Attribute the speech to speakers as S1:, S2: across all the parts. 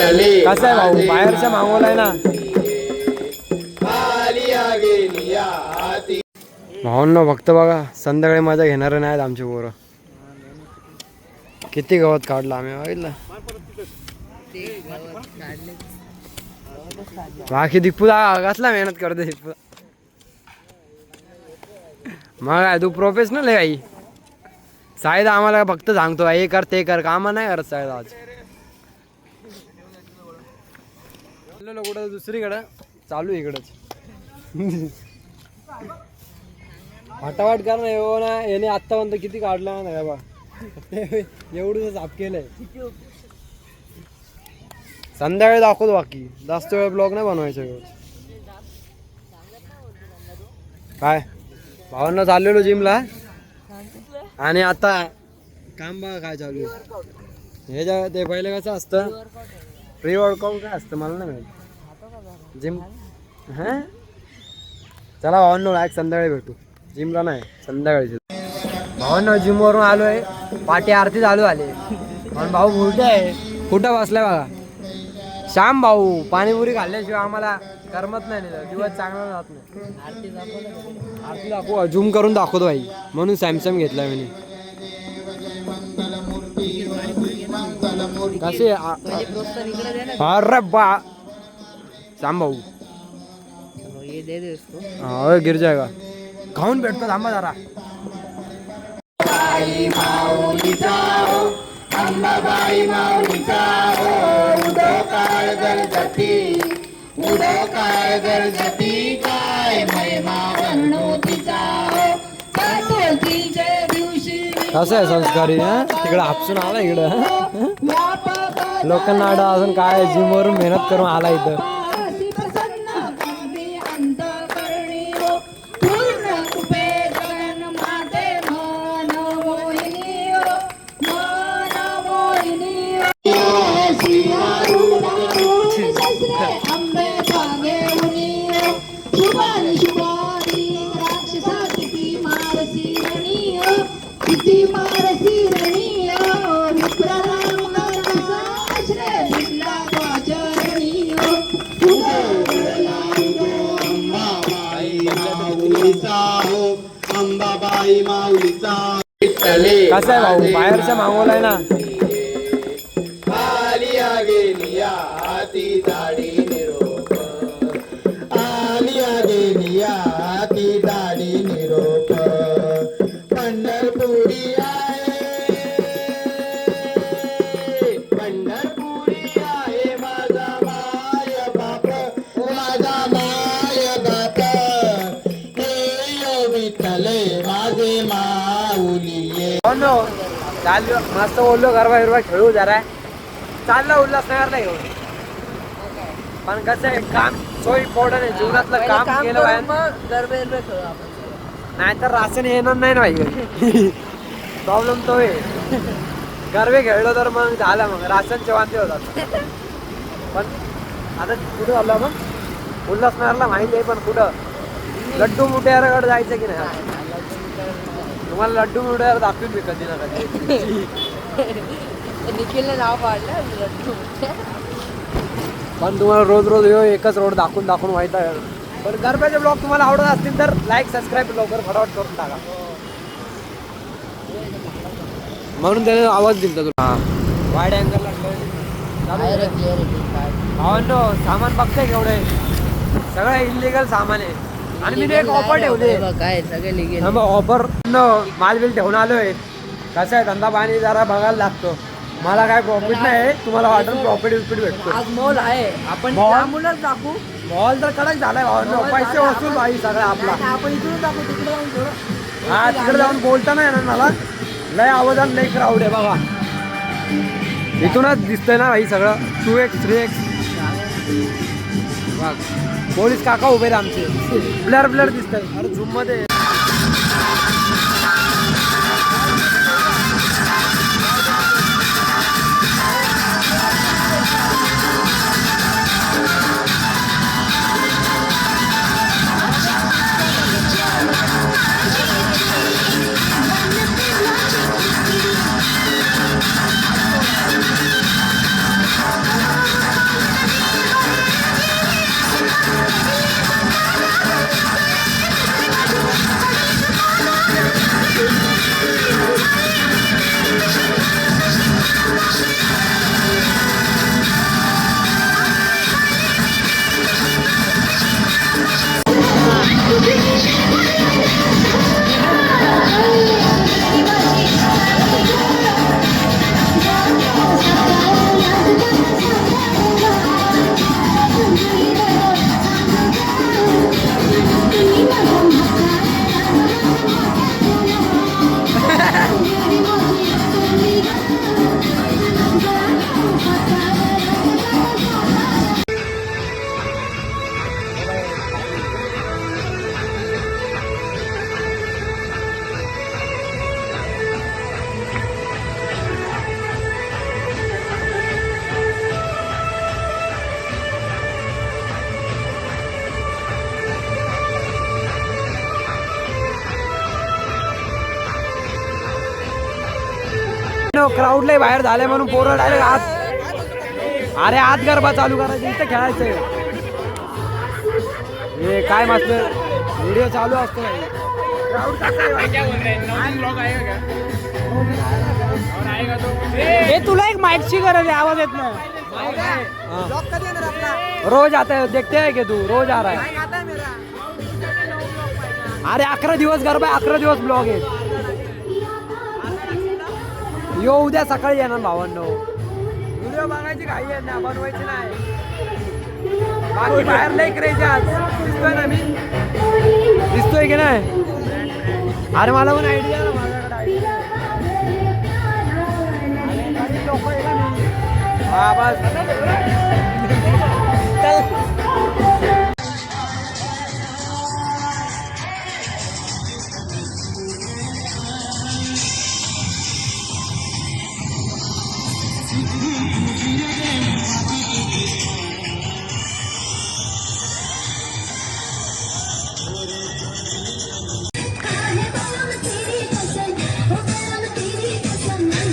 S1: कसं आहे भाऊ? बाहेरच्या मागवलाय ना? भाऊंना फक्त बघा संध्याकाळी मजा घेणार नाहीत आमचे पोरं. किती गवत काढलं आम्ही बघितलं? बाकी दिप्पू दा कसला मेहनत करते दिप्पू मग काय तू प्रोफेशनल आहे आई? साईद आम्हाला फक्त सांगतो हे कर ते कर काम नाही करत साईद आज. चाललेलो कुठं दुसरीकडं? चालू आहे इकडंच. हटावाट कर ना येऊ ना. याने आत्तापर्यंत किती काढलं ना बा. एवढं साफ केलंय. संध्याकाळी दाखवतो बाकी. जास्त वेळ ब्लॉग नाही बनवायचं काय? भावांना चाललेलो जिमला. आणि आता काम बघा काय चालू आहे. हे ते पहिले कसं असतं? प्री वर्कआउट काय असतं? मला नाही माहिती. जिम हां? चला भावांनो एक संध्याकाळी भेटू. जिमला नाही संध्याकाळी भावांनो जिमवरून आलो आहे पाठी आरती चालू आली पण भाऊ कुठे आहे. कुठं बसलाय बघा. श्याम भाऊ पाणीपुरी खाल्ल्याशिवाय आम्हाला करमत नाही दिवस चांगला जात नाही. आरती दाखवू. झूम करून दाखवतो भाई. म्हणून सॅमसंग घेतलाय मी कसे? आ- अरे बा श्याम भाऊ
S2: ये दे दे उसको
S1: हा गिर जाएगा खाऊन भेटतो थांबा जरा कसं आहे संस्कारी हा तिकडे हापसून आला इकडं लोकांना आडा अजून काय जिम वरून मेहनत करून आला इथं
S3: अंबाबाई माऊलीचा
S1: कसं आहे भाऊ? बाहेरच्या मागवलाय ना.
S3: आलिया गेलिया ती दाढी निरोप. आलिया गेलिया
S1: नो चाललो मस्त बोललो गरबा हिरवा खेळू जरा. चालला उल्हासनगरला घेऊन पण कसं आहे काम सो इम्पॉर्टंट आहे जीवनातलं काम केलं पाहिजे. नाहीतर राशन येणार नाही ना भाई. प्रॉब्लेम तो आहे. गरबे खेळलो तर मग झालं मग. राशनचे वांदे होतात. पण आता कुठं झालं मग उल्हासनगरला माहिती आहे पण कुठं? लड्डू मुठ्याकडे जायचं की नाही? तुम्हाला लड्डू मुठ्यावर दाखवीन मी कधी ना कधी.
S2: निखिलने नाव पाडलं लड्डू
S1: पण तुम्हाला रोज रोज येऊ एकच रोड दाखवून दाखवून आहे पण गरब्याचे ब्लॉग तुम्हाला आवडत असतील तर लाईक सबस्क्राईब लवकर फटाफट करून टाका. म्हणून त्याने आवाज दिलता तुला. वाईड अँगलला भावांनो सामान बघताय केवढे सगळं इलिगल सामान आहे. आणि मी एक ऑफर ठेवले.
S2: काय सगळे लिगेल.
S1: ऑफर माल बिल ठेवून आलोय. कसं आहे धंदा पाणी जरा बघायला लागतो. मला काय प्रॉफिट नाही तुम्हाला वाटून प्रॉफिट विफिट भेटतो.
S2: आज मॉल आहे. आपण दाखवू.
S1: मॉल तर कडक झालाय भावांनो पैसे वसूल भाई सगळा आपला.
S2: आपण इथून दाखवू तिकडे जाऊन थोडं.
S1: हा तिकडे जाऊन बोलता नाही येणार मला. लय आवाजात लय क्राऊड आहे बघा इथूनच दिसतंय ना भाई सगळं. टू एक्स थ्री एक्स बघ. पोलीस काका उभे आमचे. ब्लर ब्लर दिसतंय. अरे झूममध्ये वाटतं क्राऊड लय बाहेर झाले म्हणून पोरं डायरेक्ट आत अरे आत गरबा चालू करायचं इथं खेळायचंय. हे काय मस्त व्हिडिओ चालू असतो
S2: हे तुला एक माईकची गरज आहे आवाज येत नाही.
S1: रोज आता देखते आहे की तू? रोज आ रहा है. अरे अकरा दिवस गरबा अकरा दिवस ब्लॉग आहे. यो उद्या सकाळी येणार भावांनो. व्हिडिओ बघायची घाई आहे ना बनवायची नाही. बाकी बाहेर लई करायचे आज. दिसतोय ना मी? दिसतोय की नाही? अरे मला पण आयडिया ना माझ्याकडे आयडिया लोक आहे का हा बस.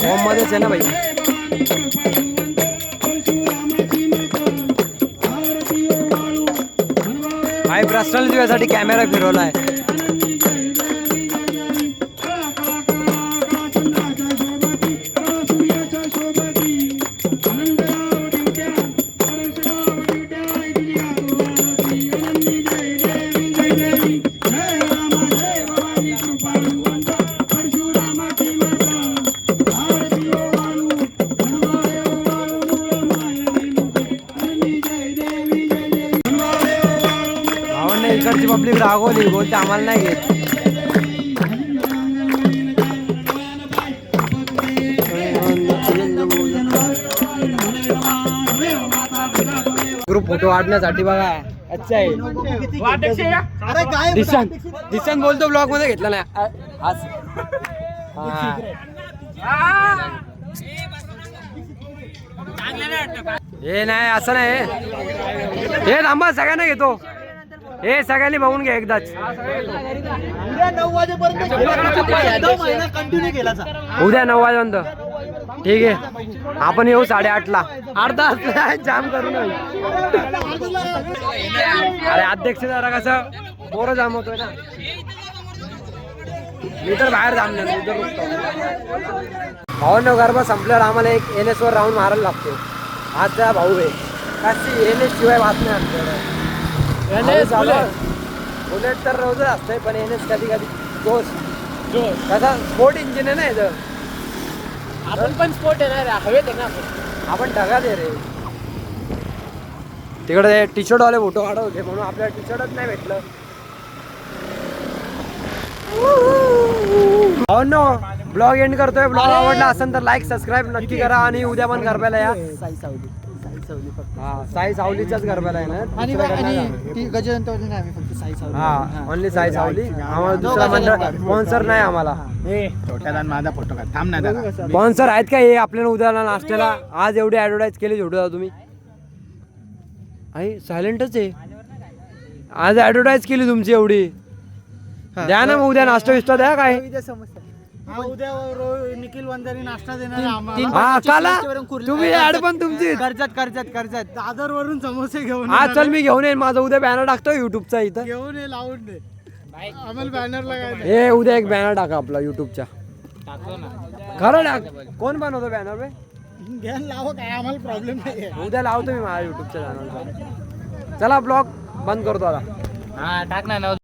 S1: फॉर्म मध्येच आहे ना भाई पर्सनल तुझ्यासाठी कॅमेरा फिरवलाय. भावांना रागवली बोलते आम्हाला नाही घेत ग्रुप फोटो काढण्यासाठी बघा. अच्छा आहे. दिशान दिशान बोलतो ब्लॉगमध्ये घेतला नाही. हा. हे नाही असं नाही. हे थांबा सगळ्यांना घेतो. हे सगळ्यांनी बघून घ्या एकदाच. उद्या नऊ वाजेपर्यंत ठीक आहे. आपण येऊ साडेआठला. अर्धा तास जाम करू नये अरे अध्यक्ष जरा कसं पोरं जाम होतोय ना. मी तर बाहेर जामणार भावंड गरबा संपल्यावर आम्हाला एक एन एस वर राऊंड मारायला लागतो आज त्या भाऊ आहे. कशी एन एस शिवाय आमच्याकडे. बुलेट. तर रोजच असतंय पण एन एस कधी कधी जोश. कसा स्पोर्ट इंजिन आहे ना इथं
S2: आपण पण स्पोर्ट आहे ना हवेत आहे ना आपण.
S1: ढगात आहे रे. तिकडे टी शर्ट वाले फोटो काढत होते म्हणून आपल्याला टी शर्टच नाही भेटलं. हो नो ब्लॉग एंड करतोय. ब्लॉग आवडला असेल तर लाईक सबस्क्राईब नक्की करा आणि उद्या पण गरब्याला या
S2: साई सावली.
S1: हा साई सावलीच्याच गरब्याला आहे ना?
S2: आणि
S1: दुसऱ्या गरब्याला
S2: आणि ती गजवंतवाली नाही आम्ही फक्त साई सावली.
S1: हा ओनली साई सावली. आम्हाला दुसरा मंडळ स्पॉन्सर नाही आम्हाला.
S3: माझा फोटो काढ. थांब ना
S1: स्पॉन्सर आहेत का? हे आपल्याला उद्याला नाश्त्याला. आज एवढी ऍडव्हर्टाईज केली जोडू तुम्ही. आई सायलेंटच आहे. आज ऍडव्हर्टाईज केली तुमची एवढी. द्या ना मग उद्या नाश्ता विस्ता द्या काय?
S2: उद्या निखिल वंजारी नाश्ता देणार
S1: हा काला तुम्ही ऍड पण तुमची.
S2: कर्जत कर्जत कर्जत. दादर वरून समोसे घेऊन
S1: आज चल मी घेऊन येईन. माझा उद्या बॅनर टाकतो युट्यूबचा इथं.
S2: घेऊन ये लावून दे. आम्हाला बॅनर
S1: हे उद्या एक बॅनर टाका आपला युट्यूबचा खरं टाक. कोण बनवतो बॅनर बे?
S2: घ्या लावा काय आम्हाला प्रॉब्लेम नाही
S1: उद्या लावतो मी माझ्या युट्यूबच्या चला ब्लॉग बंद करतो आता.
S2: हा टाक ना